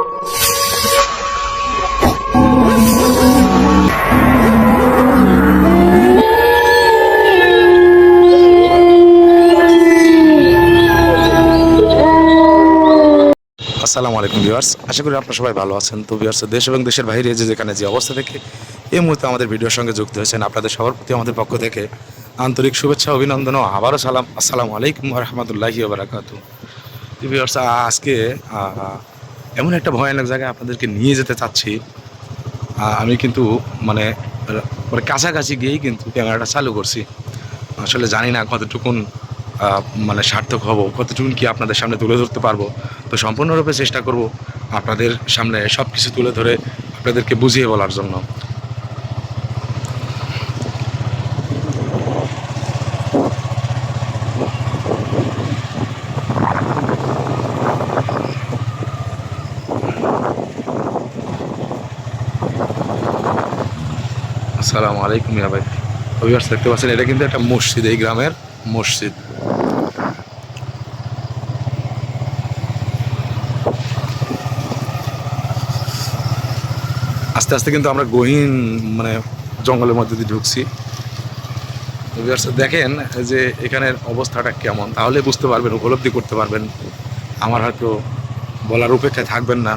আসসালামু আলাইকুম ভিউয়ার্স। আশা করি আপনারা সবাই ভালো আছেন। তো ভিউয়ার্স, দেশ এবং দেশের বাইরে যে যেখানে যে অবস্থা থেকে এই মুহূর্তে আমাদের ভিডিওর সঙ্গে যুক্ত হয়েছেন আপনাদের সবার প্রতি আমাদের পক্ষ থেকে আন্তরিক শুভেচ্ছা, অভিনন্দন ও আবারও সালাম। আসসালামু আলাইকুম রহমতুল্লাহি বারাকাতু ভিউয়ার্স আজকে এমন একটা ভয়ানক জায়গায় আপনাদেরকে নিয়ে যেতে চাচ্ছি। আমি কিন্তু মানে মানে কাছাকাছি গিয়েই কিন্তু ক্যামেরাটা চালু করছি। আসলে জানি না কতটুকুন মানে সার্থক হব, কতটুকুন কি আপনাদের সামনে তুলে ধরতে পারব। তো সম্পূর্ণরূপে চেষ্টা করব আপনাদের সামনে সব কিছু তুলে ধরে আপনাদেরকে বুঝিয়ে বলার জন্য আসসালামু আলাইকুম ইয়া ভাই। অভিবাস দেখতে পাচ্ছেন, এটা কিন্তু একটা মসজিদ, এই গ্রামের মসজিদ। আস্তে আস্তে কিন্তু আমরা গহীন মানে জঙ্গলের মধ্যে দিয়ে ঢুকছি। দেখেন যে এখানের অবস্থাটা কেমন। তাহলে বুঝতে পারবেন, উপলব্ধি করতে পারবেন। আমার হয়তো বলার উপেক্ষায় থাকবেন না।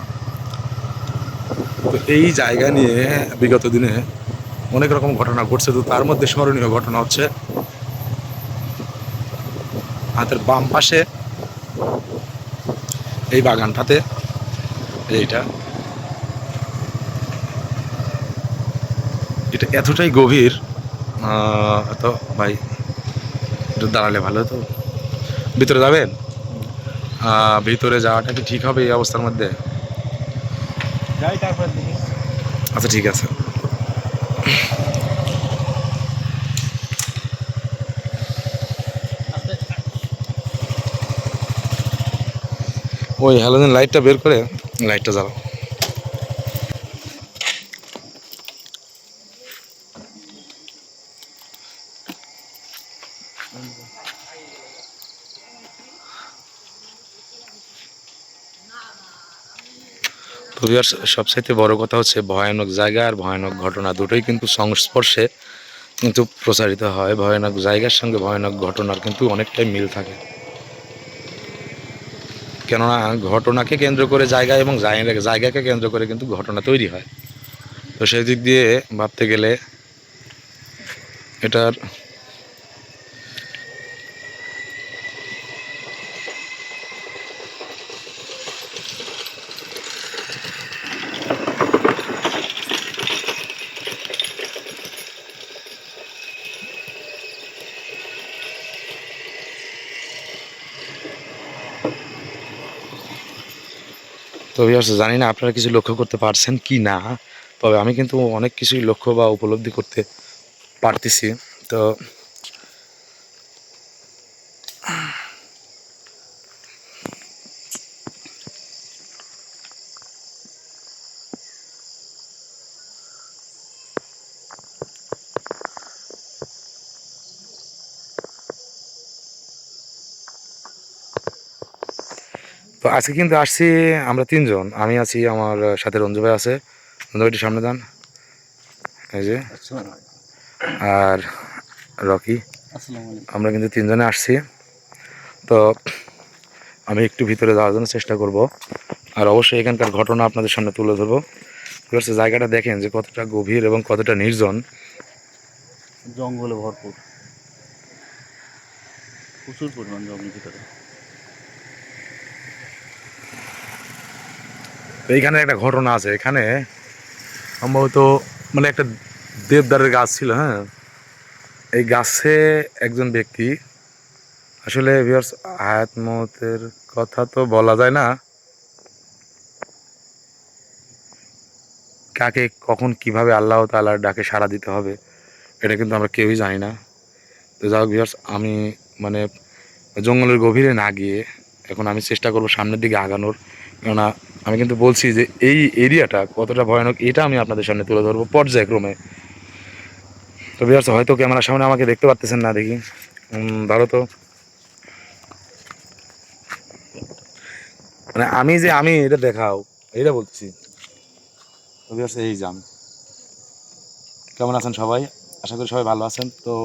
তো এই জায়গা নিয়ে বিগত দিনে অনেক রকম ঘটনা ঘটছে। তো তার মধ্যে স্মরণীয় ঘটনা হচ্ছে হাতের বাম পাশে এই বাগানটাতে এইটা। এটা এতটাই গভীর তো ভাই একটু দাঁড়ালে ভালো তো ভিতরে যাবেন? ভিতরে যাওয়াটা কি ঠিক হবে এই অবস্থার মধ্যে? যাই আচ্ছা ঠিক আছে। ওই হ্যালোজেন লাইটটা বের করে লাইটটা জ্বালাও। ভিউয়ার্স, সবচাইতে বড় কথা হচ্ছে ভয়ানক জায়গা আর ভয়ানক ঘটনা। দুটোই কিন্তু সংস্পর্শে কিন্তু প্রচারিত হয়। ভয়ানক জায়গার সঙ্গে ভয়ানক ঘটনার কিন্তু অনেকটাই মিল থাকে। কেননা ঘটনাকে কেন্দ্র করে জায়গা এবং জায়গাকে কেন্দ্র করে কিন্তু ঘটনা তৈরি হয়। তো সেই দিক দিয়ে ভাবতে গেলে এটার তো ভিউয়ার্স, জানি না আপনারা কিছু লক্ষ্য করতে পারছেন কি না তবে আমি কিন্তু অনেক কিছুই লক্ষ্য বা উপলব্ধি করতে পারতেছি। তো আজকে কিন্তু আসছি আমরা তিনজন। আমি আছি আমার সাথে রঞ্জু ভাই আছে। রঞ্জু ভাই সামনে যান এই যে। আর রকি। আমরা কিন্তু তিনজনে আসছি। তো আমি একটু ভিতরে যাওয়ার জন্য চেষ্টা করব। আর অবশ্যই এখানকার ঘটনা আপনাদের সামনে তুলে ধরবো। First জায়গাটা দেখেন যে কতটা গভীর এবং কতটা নির্জন। জঙ্গলে ভরপুর। প্রচুর পরিমাণ জঙ্গল ভিতরে। এইখানে একটা ঘটনা আছে, এখানে সম্ভবত মানে একটা দেবদারের গাছ ছিল হ্যাঁ? এই গাছে একজন ব্যক্তি, আসলে ভিউয়ার্স হায়াত মতের কথা তো বলা যায় না, কাকে, কখন, কীভাবে আল্লাহ তাআলার ডাকে সাড়া দিতে হবে, এটা কিন্তু আমরা কেউই জানি না। তো যাই হোক ভিউয়ার্স আমি মানে জঙ্গলের গভীরে না গিয়ে এখন আমি চেষ্টা করব সামনের দিকে আগানোর, কেননা আমি কিন্তু বলছি যে এই এরিয়াটা কতটা ভয়ানক, এটা আমি আপনাদের সামনে তুলে ধরবো পর্যায়ক্রমে। তো ভিউয়ার্স হয়তো ক্যামেরার সামনে আমাকে দেখতে পারতেছেন না, দেখি। ধরো তো। মানে আমি যে, আমি এটা দেখাও, এইটা বলছি। এই জাম কেমন আছেন সবাই? আশা করি সবাই ভালো আছেন। তো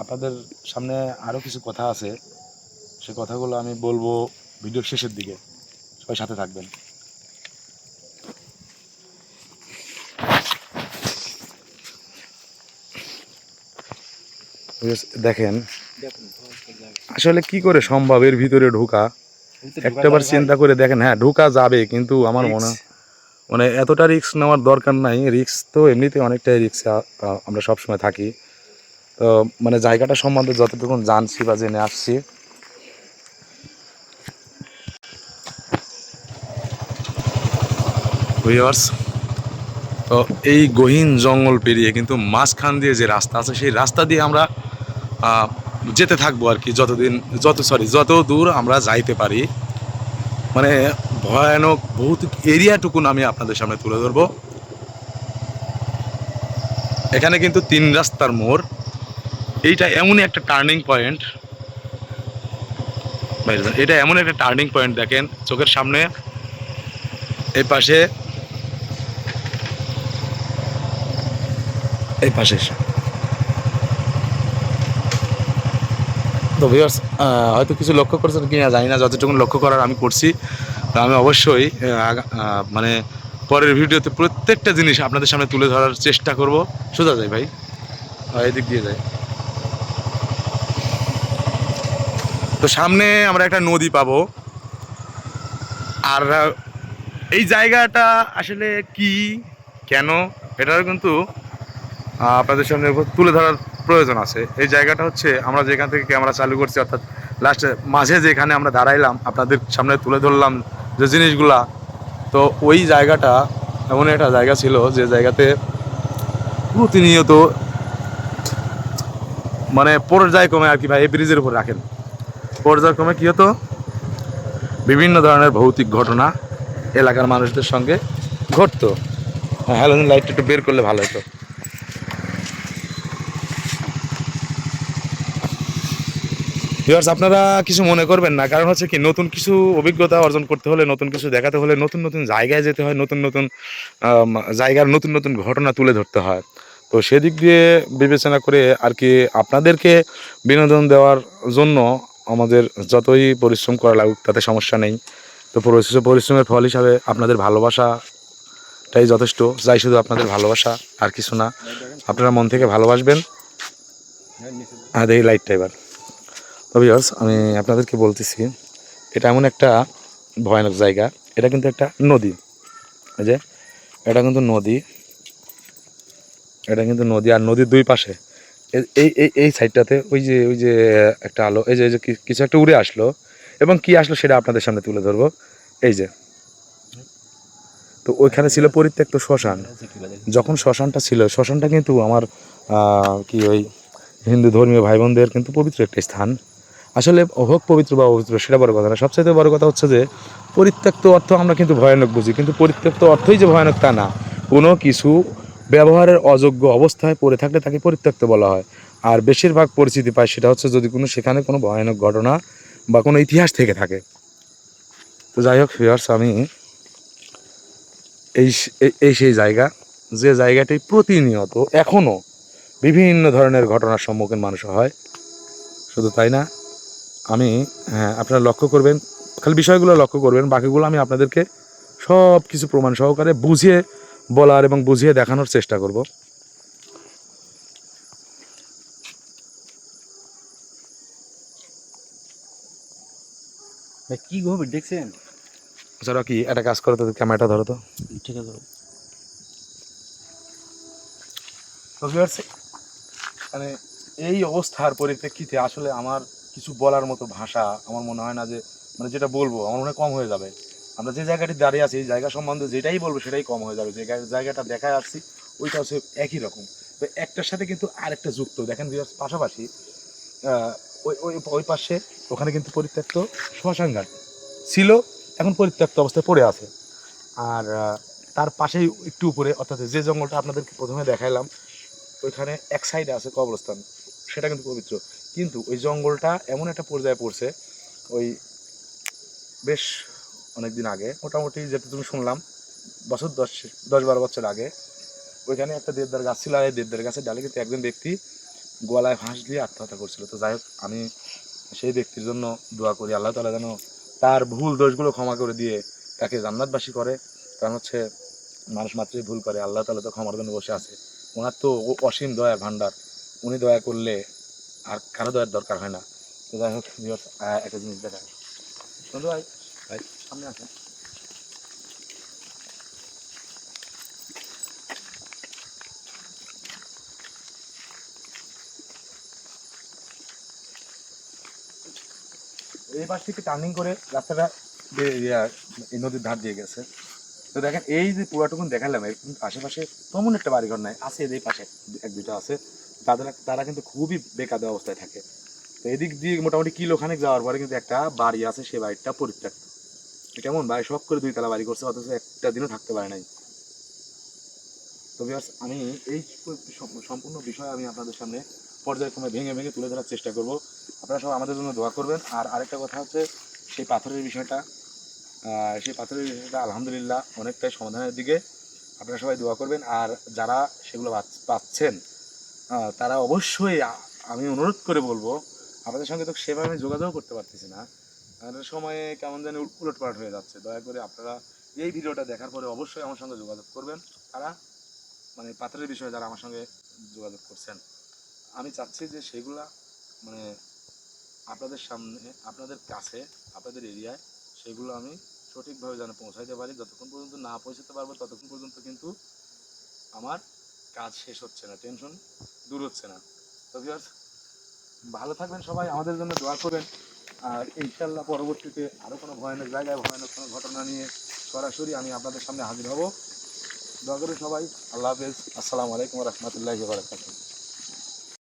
আপনাদের সামনে আরও কিছু কথা আছে। সে কথাগুলো আমি বলব ভিডিওর শেষের দিকে। সবাই সাথে থাকবেন। দেখেন আসলে কি করে সম্ভব এর ভিতরে ঢোকা? একটাবার চিন্তা করে দেখেন হ্যাঁ ঢোকা যাবে কিন্তু আমার মনে হয় মানে এতটা রিস্ক নেওয়ার দরকার নাই। রিক্স তো এমনিতে অনেকটাই রিস্ক আমরা সবসময় থাকি। তো মানে জায়গাটা সম্বন্ধে যতটুকু জানছি বা জেনে আসছি ভিউয়ার্স তো এই গহীন জঙ্গল পেরিয়ে কিন্তু মাঝখান দিয়ে যে রাস্তা আছে, সেই রাস্তা দিয়ে আমরা যেতে থাকব আর কি যতদিন, যত সরি যত দূর আমরা যাইতে পারি। মানে ভয়ানক ভৌতিক এরিয়াটুকুন আমি আপনাদের সামনে তুলে ধরবো। এখানে কিন্তু তিন রাস্তার মোড়। এইটা এমনই একটা টার্নিং পয়েন্ট এটা এমন একটা টার্নিং পয়েন্ট দেখেন, চোখের সামনে। এই পাশে এই পাশে এসে। তো ভিউয়ার্স হয়তো কিছু লক্ষ্য করছেন কি না জানি না, যতটুকু লক্ষ্য করার আমি করছি, তো আমি অবশ্যই মানে পরের ভিডিওতে প্রত্যেকটা জিনিস আপনাদের সামনে তুলে ধরার চেষ্টা করব। সোজা যায় ভাই। এদিক দিয়ে যাই। তো সামনে আমরা একটা নদী পাবো। আর, এই জায়গাটা আসলে কি, কেন, এটাও কিন্তু আপনাদের সামনে তুলে ধরার প্রয়োজন আছে। এই জায়গাটা হচ্ছে আমরা যেখান থেকে ক্যামেরা চালু করছি, অর্থাৎ লাস্টে মাঝে যেখানে আমরা দাঁড়াইলাম, আপনাদের সামনে তুলে ধরলাম যে জিনিসগুলা। তো ওই জায়গাটা এমন একটা জায়গা ছিল যে জায়গাতে প্রতিনিয়ত মানে পর্যায়ক্রমে আর কি ভাই, এই ব্রিজের উপর রাখেন। পর্যায়ক্রমে কী হতো? বিভিন্ন ধরনের ভৌতিক ঘটনা এলাকার মানুষদের সঙ্গে ঘটতো। হ্যাঁ হ্যালোজিন লাইটটা একটু বের করলে ভালো হতো। ভিউয়ার্স আপনারা কিছু মনে করবেন না। কারণ হচ্ছে কি, নতুন কিছু অভিজ্ঞতা অর্জন করতে হলে, নতুন কিছু দেখাতে হলে, নতুন নতুন জায়গায় যেতে হয়, নতুন নতুন জায়গার নতুন নতুন ঘটনা তুলে ধরতে হয়। তো সেদিক দিয়ে বিবেচনা করে আর কি আপনাদেরকে বিনোদন দেওয়ার জন্য আমাদের যতই পরিশ্রম করা লাগুক, তাতে সমস্যা নেই। তো পরিশ্রম পরিশ্রমের ফল হিসাবে আপনাদের ভালোবাসাটাই যথেষ্ট। যাই শুধু আপনাদের ভালোবাসা, আর কিছু না। আপনারা মন থেকে ভালোবাসবেন। হ্যাঁ দেখি লাইটটা এবার। তো ভিউয়ার্স আমি আপনাদেরকে বলতেছি, এটা এমন একটা ভয়ানক জায়গা। এটা কিন্তু একটা নদী। এই যে, এটা কিন্তু নদী। এটা কিন্তু নদী, আর নদীর দুই পাশে। এই এই এই সাইডটাতে ওই যে ওই যে একটা আলো, এই যে কিছু একটা উড়ে আসলো। এবং কি আসলো সেটা আপনাদের সামনে তুলে ধরবো। এই যে। তো ওইখানে ছিল পরিত্যক্ত শ্মশান। যখন শ্মশানটা ছিল, শ্মশানটা কিন্তু আমার কি ওই হিন্দু ধর্মীয় ভাই বোনদের কিন্তু পবিত্র একটা স্থান। আসলে হোক পবিত্র বা অপবিত্র, সেটা বড় কথা না। সবচাইতে বড় কথা হচ্ছে যে, পরিত্যক্ত অর্থ আমরা কিন্তু ভয়ানক বুঝি, কিন্তু পরিত্যক্ত অর্থই যে ভয়ানক তা না। কোনো কিছু ব্যবহারের অযোগ্য অবস্থায় পড়ে থাকলে তাকে পরিত্যক্ত বলা হয়। আর বেশিরভাগ পরিচিতি পায় সেটা হচ্ছে যদি কোনো, সেখানে কোনো ভয়ানক ঘটনা বা কোনো ইতিহাস থেকে থাকে। তো যাই হোক ফিয়ার্স আমি এই- এই সেই জায়গা, যে জায়গাটি প্রতিনিয়ত এখনও বিভিন্ন ধরনের ঘটনার সম্মুখীন মানুষ হয়। শুধু তাই না আমি হ্যাঁ আপনারা লক্ষ্য করবেন খালি বিষয়গুলো লক্ষ্য করবেন বাকিগুলো আমি আপনাদেরকে সব কিছু প্রমাণ সহকারে বুঝিয়ে বলার এবং বুঝিয়ে দেখানোর চেষ্টা করব। কি গভীর দেখছেন? যারা কি একটা কাজ করো তো ক্যামেরাটা ধরো তো। ঠিক আছে। মানে এই অবস্থার পরিপ্রেক্ষিতে আসলে আমার কিছু বলার মতো ভাষা আমার মনে হয় না যে মানে যেটা বলব আমার মনে হয় কম হয়ে যাবে। আমরা যে জায়গাটি দাঁড়িয়ে আছি এই জায়গা সম্বন্ধে যেটাই বলব সেটাই কম হয়ে যাবে। যে জায়গাটা দেখায় আসছি ওইটা হচ্ছে একই রকম। তো একটার সাথে কিন্তু আরেকটা যুক্ত। দেখেন viewers, পাশাপাশি ওই ওই ওই পাশে ওখানে কিন্তু পরিত্যক্ত শ্মশান ঘাট ছিল এখন পরিত্যক্ত অবস্থায় পড়ে আছে। আর তার পাশেই একটু উপরে অর্থাৎ যে জঙ্গলটা আপনাদেরকে প্রথমে দেখাইলাম ওইখানে এক সাইডে আছে কবরস্থান সেটা কিন্তু পবিত্র। কিন্তু ওই জঙ্গলটা এমন একটা পর্যায়ে পড়ছে, ওই বেশ অনেক দিন আগে, মোটামুটি যেটা তুমি শুনলাম, বছর দশ দশ বারো বছর আগে, ওইখানে একটা দেবদার গাছ ছিল আর এই দেবদার গাছের ডালে কিন্তু একজন ব্যক্তি গলায় ফাঁস দিয়ে আত্মহত্যা করছিল। তো যাই হোক, আমি সেই ব্যক্তির জন্য দোয়া করি, আল্লাহ তালা যেন তার ভুল দোষগুলো ক্ষমা করে দিয়ে তাকে জান্নাতবাসী করে। কারণ হচ্ছে মানুষ মাত্রই ভুল করে, আল্লাহ তালা তো ক্ষমার জন্য বসে আছে। ওনার তো অসীম দয়ার ভাণ্ডার, উনি দয়া করলে আর কারও দয়ার দরকার হয় না। তো যাই হোক একটা জিনিস দেখায় বন্ধু ভাই ভাই। সামনে আসেন। এই পাশ থেকে টার্নিং করে রাস্তাটা এই নদীর ধার দিয়ে গেছে। তো দেখেন এই যে পুরাটুকুন দেখালাম আশেপাশে তেমন একটা বাড়িঘর নাই আছে এই পাশে এক দুইটা আছে। তাদের তারা কিন্তু খুবই বেকাদা অবস্থায় থাকে। তো এদিক দিয়ে মোটামুটি কিলো কিলোখানেক যাওয়ার পরে কিন্তু একটা বাড়ি আছে সেই বাড়িটা পরিত্যক্ত। কেমন বাড়ি সব করে দুই তলা বাড়ি করছে, অথচ একটা দিনও থাকতে পারে নাই। তো আমি এই সম্পূর্ণ বিষয় আমি আপনাদের সামনে পর্যায়ক্রমে ভেঙে ভেঙে তুলে ধরার চেষ্টা করব। আপনারা সব আমাদের জন্য দোয়া করবেন। আর আরেকটা কথা হচ্ছে, সেই পাথরের বিষয়টা সেই পাথরের বিষয়টা আলহামদুলিল্লাহ অনেকটাই সমাধানের দিকে। আপনারা সবাই দোয়া করবেন। আর যারা সেগুলো পাচ্ছেন তারা অবশ্যই আমি অনুরোধ করে বলব, আপনাদের সঙ্গে তো সেভাবে যোগাযোগ করতে পারতেছি না। আর সময়ে কেমন যেন উলট পালট হয়ে যাচ্ছে। দয়া করে আপনারা এই ভিডিওটা দেখার পরে অবশ্যই আমার সঙ্গে যোগাযোগ করবেন। তারা মানে পাথরের বিষয়ে যারা আমার সঙ্গে যোগাযোগ করছেন, আমি চাচ্ছি যে সেগুলা মানে আপনাদের সামনে, আপনাদের কাছে, আপনাদের এরিয়ায় সেগুলো আমি সঠিকভাবে যেন পৌঁছাইতে পারি। যতক্ষণ পর্যন্ত না পৌঁছাতে পারব, ততক্ষণ পর্যন্ত কিন্তু আমার কাজ শেষ হচ্ছে না টেনশন দূর হচ্ছে না। তো ভিউয়ার্স ভালো থাকবেন সবাই, আমাদের জন্য দোয়া করবেন। আর ইনশাল্লাহ পরবর্তীতে আরও কোনো ভয়ানক জায়গায় ভয়ানক কোনো ঘটনা নিয়ে সরাসরি আমি আপনাদের সামনে হাজির হব। দোয়া করি সবাই, আল্লাহ হাফেজ। আসসালামু আলাইকুম রহমতুল্লাহ বারকাতুহ।